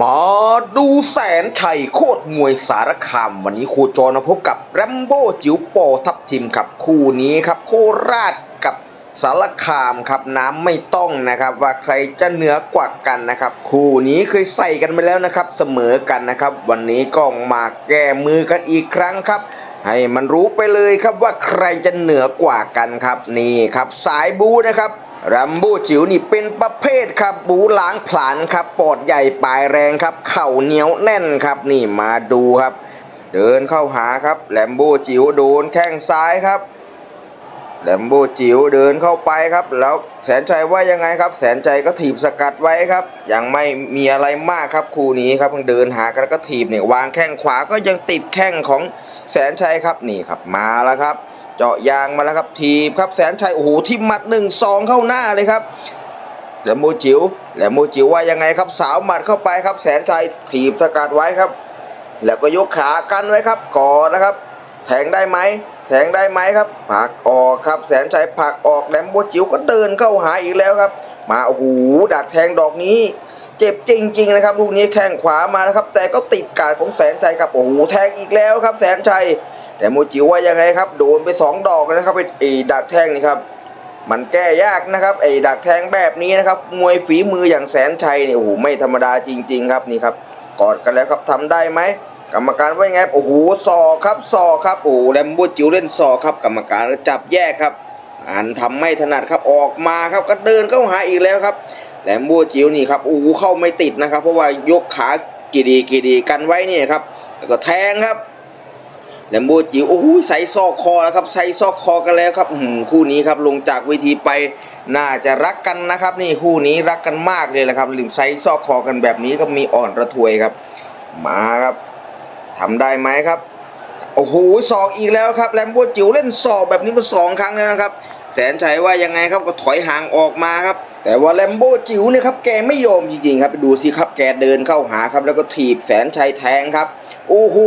มาดูแสนชัยโคตรมวยสารคาม วันนี้ครูจรมาพบกับแรมโบ้จิ๋วโปทับทิมครับคู่นี้ครับ โคราชกับสารคามครับน้ำไม่ต้องนะครับ ว่าใครจะเหนือกว่ากันนะครับ คู่นี้เคยใส่กันไปแล้วนะครับ เสมอกันนะครับ วันนี้ก็มาแก้มือกันอีกครั้งครับ ให้มันรู้ไปเลยครับว่าใครจะเหนือกว่ากันครับนี่ครับ สายบูนะครับ รัมโบ้จิ๋วนี่เป็นประเภทครับบูล้างผลาญครับปอดใหญ่ปลายแรงครับ เข่าเหนียวแน่นครับนี่มาดูครับ เดินเข้าหาครับแลมโบ้จิ๋วโดนแข้งซ้ายครับแลมโบ้จิ๋วเดินเข้าไปครับ แล้วแสนชัยว่ายังไงครับ แสนชัยก็ถีบสกัดไว้ครับ ยังไม่มีอะไรมากครับคู่นี้ครับเพิ่งเดินหากันแล้วก็ถีบเนี่ยวางแข้งขวาก็ยังติดแข้งของแสนชัยครับนี่ครับมาแล้วครับ เจาะยางมาแล้วครับทีบครับแสนชัยโอ้โหทิมหมัดหนึ่งสองเข้าหน้าเลยครับแหลมโมจิ๋วแหลมโมจิ๋วว่ายังไงครับสาวหมัดเข้าไปครับแสนชัยถีบสกัดไว้ครับ แล้วก็ยกขากันไว้ครับก่อนนะครับ แทงได้ไหมแทงได้ไหมครับผักออกครับ แสนชัยผักออกแหลมโบจิ๋วก็เดินเข้าหาอีกแล้วครับ มาโอ้โหดักแทงดอกนี้เจ็บจริงๆนะครับลูกนี้แข้งขวามานะครับ แต่ก็ติดกาดของแสนชัยครับโอ้โหแทงอีกแล้วครับ แสนชัย แต่โมจิว่ายังไงครับ โดนไปสองดอกนะครับไอ้ไอ้ดักแทงนี่ครับ มันแก้ยากนะครับไอ้ดักแทงแบบนี้นะครับ มวยฝีมืออย่างแสนชัยเนี่ยโอ้โหไม่ธรรมดาจริง ๆ ครับนี่ครับกอดกันแล้วครับทำได้ไหมกรรมการว่ายังไงโอ้โหศอครับศอครับโอ้แลมโบจิ๋วเล่นศอครับ กรรมการก็จับแยกครับอันทำไม่ถนัดครับออกมาครับก็เดินเข้าหาอีกแล้วครับแลมโบจิ๋วนี่ครับโอ้โหเข้าไม่ติดนะครับ เพราะว่ายกขากีดีกีดีกันไว้เนี่ยครับแล้วก็แทงครับ แลมโบจิ๋วโอ้โหใส่ซอกคอแล้วครับใส่ซอกคอกันแล้วครับคู่นี้ครับลงจากเวทีไปน่าจะรักกันนะครับ นี่คู่นี้รักกันมากเลยแหละครับลิมใส่ซอกคอกันแบบนี้ก็มีอ่อนระทวยครับ มาครับทำได้ไหมครับโอ้โหศอกอีกแล้วครับแลมโบจิ๋วเล่นศอกแบบนี้มาสองครั้งแล้วนะครับ แสนชัยว่ายังไงครับก็ถอยห่างออกมาครับ แต่ว่าแลมโบจิ๋วเนี่ยครับแกไม่ยอมจริงๆครับไปดูสิครับแกเดินเข้าหาครับ แล้วก็ถีบแสนชัยแทงครับโอ้โห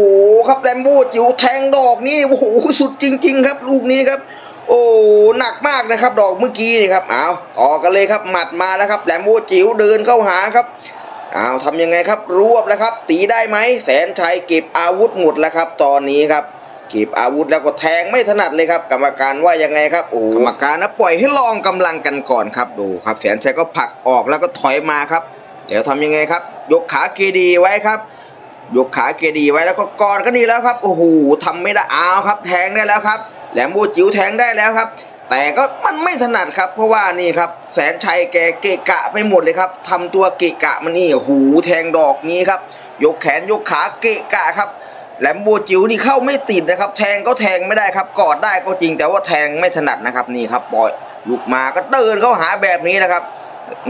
ครับแลมโบจิ๋วแทงดอกนี้โอ้โหสุดจริง ๆ ครับ ลูกนี้ครับโอ้หนักมากนะครับ ดอกเมื่อกี้นี่ครับเอาต่อกันเลยครับหมัดมาแล้วครับแลมโบจิ๋วเดินเข้าหาครับเอาทำยังไงครับรวบแล้วครับ ตีได้ไหมแสนชัยเก็บอาวุธหมดแล้วครับ ตอนนี้ครับ ก็บอาวุธแล้วก็แทงไม่ถนัดเลยครับ กรรมการว่ายังไงครับโอ้กรรมการนะปล่อยให้ลองกำลังกันก่อนครับดูครับแสนชัยก็ผลักออกแล้วก็ถอยมาครับเดี๋ยวทำยังไงครับ ยกขาเกดีไว้ครับยกขาเกดีไว้แล้วก็กอดก็ดีแล้วครับโอ้โหทำไม่ได้อ้าวครับ แทงได้แล้วครับ แหลมโบจิ๋วแทงได้แล้วครับ แต่ก็มันไม่ถนัดครับ เพราะว่านี่ครับ แสนชัยแกเกะกะไปหมดเลยครับทำตัวเกะกะมันนี่หูแทงดอกนี้ครับ ยกแขนยกขาเกะกะครับ แลมโบจิ๋วนี่เข้าไม่ติดนะครับ แทงก็แทงไม่ได้ครับ กอดได้ก็จริงแต่ว่าแทงไม่ถนัดนะครับนี่ครับปล่อยลุกมาก็เดินเข้าหาแบบนี้นะครับ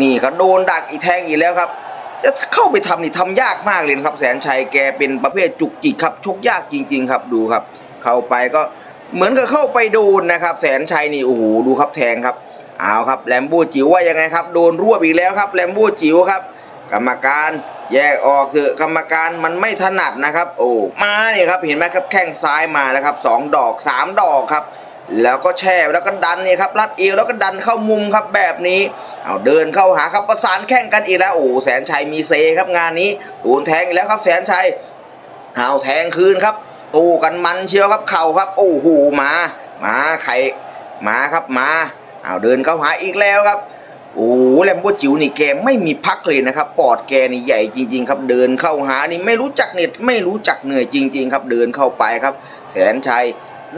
นี่ครับโดนดักอีแทงอีกแล้วครับ จะเข้าไปทำนี่ทำยากมากเลยครับ แสนชัยแกเป็นประเภทจุกจิกครับชกยากจริง ๆ ครับดูครับ เข้าไปก็เหมือนกับเข้าไปโดนนะครับ แสนชัยนี่โอ้โหดูครับแทงครับเอาครับแลมโบจิ๋วว่ายังไงครับโดนรวบอีกแล้วครับแลมโบจิ๋วครับ กรรมการแยกออกเถอะกรรมการมันไม่ถนัดนะครับ โอ้มาเนี่ยครับเห็นไหมครับแข้งซ้ายมาแล้วครับสองดอกสามดอกครับ แล้วก็แช่แล้วก็ดันเนี่ยครับรัดเอวแล้วก็ดันเข้ามุมครับแบบนี้เอาเดินเข้าหาครับประสานแข้งกันอีกแล้วโอ้แสนชัยมีเซครับงานนี้โดนแทงอีกแล้วครับแสนชัยเอาแทงคืนครับตู้กันมันเชียวครับเข่าครับ โอ้โหมา มาไข่มาครับมาเอาเดินเข้าหาอีกแล้วครับ โอ้แลมโบจิ๋วนี่แกไม่มีพักเลยนะครับ ปอดแกนี่ใหญ่จริง ๆ ครับ เดินเข้าหานี่ไม่รู้จักเหน็ดไม่รู้จักเหนื่อยจริง ๆ ครับ เดินเข้าไปครับ แสนชัย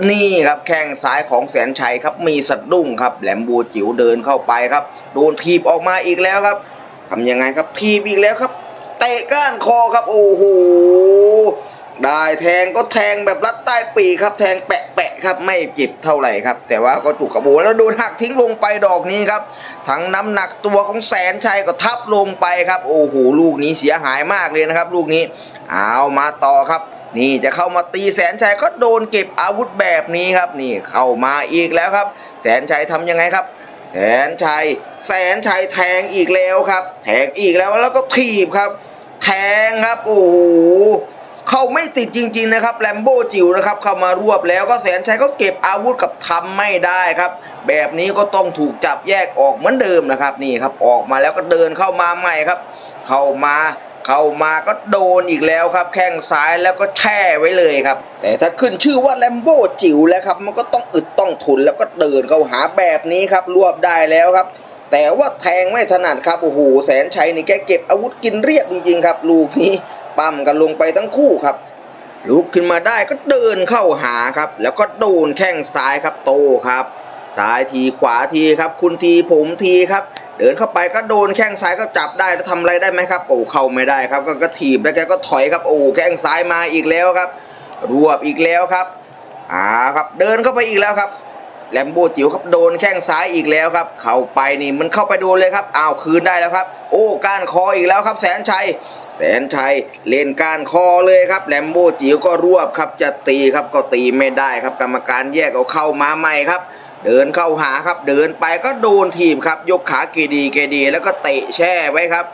นี่ครับแข้งซ้ายของแสนชัยครับมีสะดุ้งครับแหลมโบจิ๋วเดินเข้าไปครับ โดนทีบออกมาอีกแล้วครับทำยังไงครับทีบอีกแล้วครับเตะก้านคอครับโอ้โห แทงก็แทงแบบรัดใต้ปีครับ แทงแปะแปะครับไม่เจ็บเท่าไหร่ครับ แต่ว่าก็จุกกระโบแล้วโดนหักทิ้งลงไปดอกนี้ครับทั้งน้ำหนักตัวของแสนชัยก็ทับลงไปครับ โอ้โหลูกนี้เสียหายมากเลยนะครับ ลูกนี้เอามาต่อครับนี่จะเข้ามาตีแสนชัยก็โดนเก็บอาวุธแบบนี้ครับ นี่เข้ามาอีกแล้วครับ แสนชัยทำยังไงครับ แสนชัย แสนชัยแทงอีกแล้วครับ แทงอีกแล้วแล้วก็ถีบครับ แทงครับโอ้โห เขาไม่ติดจริงๆนะครับแลมโบจิ๋วนะครับเข้ามารวบแล้วก็แสนชัยก็เก็บอาวุธกับทำไม่ได้ครับ แบบนี้ก็ต้องถูกจับแยกออกเหมือนเดิมนะครับนี่ครับออกมาแล้วก็เดินเข้ามาใหม่ครับ เข้ามาเข้ามาก็โดนอีกแล้วครับ แข้งซ้ายแล้วก็แช่ไว้เลยครับ แต่ถ้าขึ้นชื่อว่าแลมโบจิ๋วแล้วครับ มันก็ต้องอึดต้องทุนแล้วก็เดินเข้าหาแบบนี้ครับ รวบได้แล้วครับ แต่ว่าแทงไม่ถนัดครับโอ้โหแสนชัยนี่แกเก็บอาวุธกินเรียบจริงๆครับ ลูกนี้ ปั้มกันลงไปทั้งคู่ครับ ลุกขึ้นมาได้ก็เดินเข้าหาครับ แล้วก็โดนแข้งซ้ายครับโตครับซ้ายทีขวาทีครับ คุณทีผมทีครับ เดินเข้าไปก็โดนแข้งซ้ายก็จับได้แล้วทำอะไรได้ไหมครับโอ้เข้าไม่ได้ครับ ก็กระถีบแล้วแกก็ถอยครับโอ้แข้งซ้ายมาอีกแล้วครับ รวบอีกแล้วครับอ่าครับเดินเข้าไปอีกแล้วครับแลมโบจิ๋วครับโดนแข้งซ้ายอีกแล้วครับ เข้าไปนี่มันเข้าไปโดนเลยครับอ้าวคืนได้แล้วครับ โอ้ก้านคออีกแล้วครับแสนชัย แสนชัยเล่นก้านคอเลยครับแลมโบจิ๋วก็รวบครับจะตีครับก็ตีไม่ได้ครับกรรมการแยกเอาเข้ามาใหม่ครับ เดินเข้าหาครับเดินไปก็โดนทีบครับ ยกขาเกดีเกดี แล้วก็เตะแช่ไว้ครับ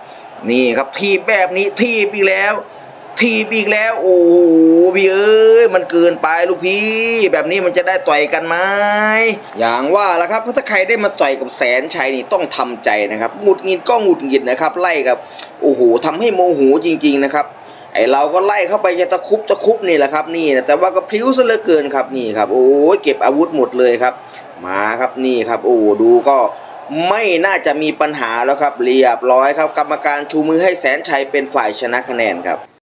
นี่ครับทีบแบบนี้ทีบอีกแล้ว ทีบอีกแล้ว โอ้โหพี่เอ้ยมันเกินไปลูกพี่ แบบนี้มันจะได้ต่อยกันไหมอย่างว่าละครับถ้าใครได้มาต่อยกับแสนชัยนี่ต้องทำใจนะครับหงุดหงิดก็หงุดหงิดนะครับ ไล่กับโอ้โหทำให้โมโหจริง ๆ นะครับไอเราก็ไล่เข้าไปจะตะคุบตะคุบนี่แหละครับนี่นะแต่ว่าก็พลิ้วซะเหลือเกินครับนี่ครับ โอ้ยเก็บอาวุธหมดเลยครับ มาครับนี่ครับ โอ้ดูก็ไม่น่าจะมีปัญหาแล้วครับเรียบร้อยครับ กรรมการชูมือให้แสนชัยเป็นฝ่ายชนะคะแนนครับ